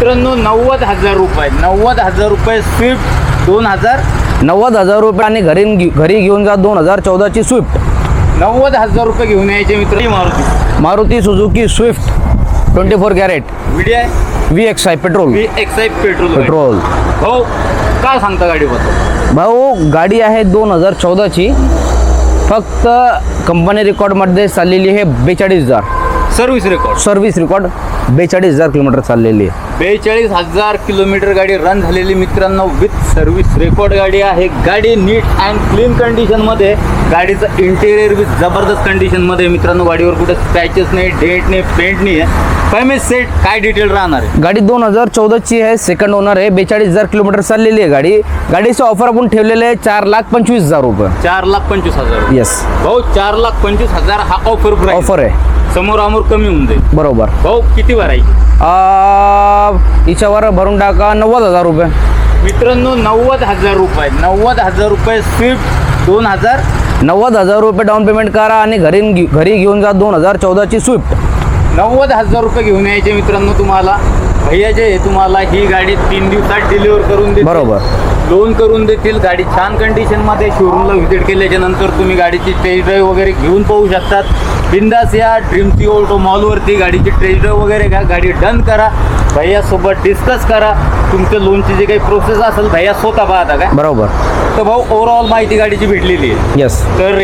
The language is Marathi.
मित्रांनो नव्वद हजार रुपये. नव्वद हजार रुपये स्विफ्ट दोन हजार. नव्वद हजार रुपये आणि घरी घरी घेऊन जा दोन हजार चौदाची स्विफ्ट. नव्वद हजार रुपये घेऊन यायचे मित्र Maruti. Maruti Suzuki Swift twenty four carat. VDI आहे व्ही एक्स आय पेट्रोल. मी एक्साईट पेट्रोल. पेट्रोल. हो काय सांगता गाडीबद्दल? भाऊ गाडी आहे दोन हजार चौदाची. फक्त कंपनी रेकॉर्डमध्ये चाललेली आहे बेचाळीस हजार. Service record. सर्व्हिस रेकॉर्ड बेचाळीस हजार किलोमीटर चाललेली आहे. बेचाळीस हजार किलोमीटर गाडी रन झालेली मित्रांनो विथ सर्व्हिस रेकॉर्ड गाडी आहे. गाडी नीट अँड क्लीन कंडिशनमध्ये गाडीचं इंटेरियर विथ जबरदस्त कंडिशनमध्ये मित्रांनो. गाडीवर कुठे स्क्रॅचेस नाही डेंट नाही पेंट नाही आहे. पेमेंट सेट काय डिटेल राहणार आहे? गाडी दोन हजार चौदाची आहे. सेकंड ओनर आहे. बेचाळीस हजार किलोमीटर चाललेली आहे गाडी. गाडीचं ऑफर आपण ठेवलेलं आहे चार लाख पंचवीस हजार रुपये. चार लाख पंचवीस हजार. येस भाऊ चार लाख पंचवीस हजार हा ऑफर ऑफर आहे. समोर अमोर कमी होऊन जाईल. बरोबर. भाऊ किती भरायची? आ, हिच्यावर भरून टाका नव्वद हजार रुपये. मित्रांनो नव्वद हजार रुपये. नव्वद हजार रुपये स्विफ्ट दोन हजार. नव्वद हजार रुपये डाऊन पेमेंट करा आणि घरी घरी घेऊन जा दोन हजार चौदाची स्विफ्ट. नव्वद हजार रुपये घेऊन यायचे मित्रांनो तुम्हाला. भैया जे आहे तुम्हाला ही गाडी तीन दिवसात डिलिव्हर करून देतील. बरोबर. लोन करून देतील. गाडी छान कंडिशनमध्ये शोरूमला व्हिजिट केल्याच्यानंतर तुम्ही गाडीची टेस्ट ड्राईव्ह वगैरे घेऊन पाहू शकतात. बिंदास या ड्रीम सी ऑटो मॉलवरती गाडीची टेस्ट ड्राईव्ह वगैरे घ्या. गाडी डन करा. भैयासोबत डिस्कस करा. तुमच्या लोनची जी काही प्रोसेस असेल भैया स्वतः पाहता काय? बरोबर. तर भाऊ ओव्हरऑल माहिती गाडीची भेटलेली आहे. येस तर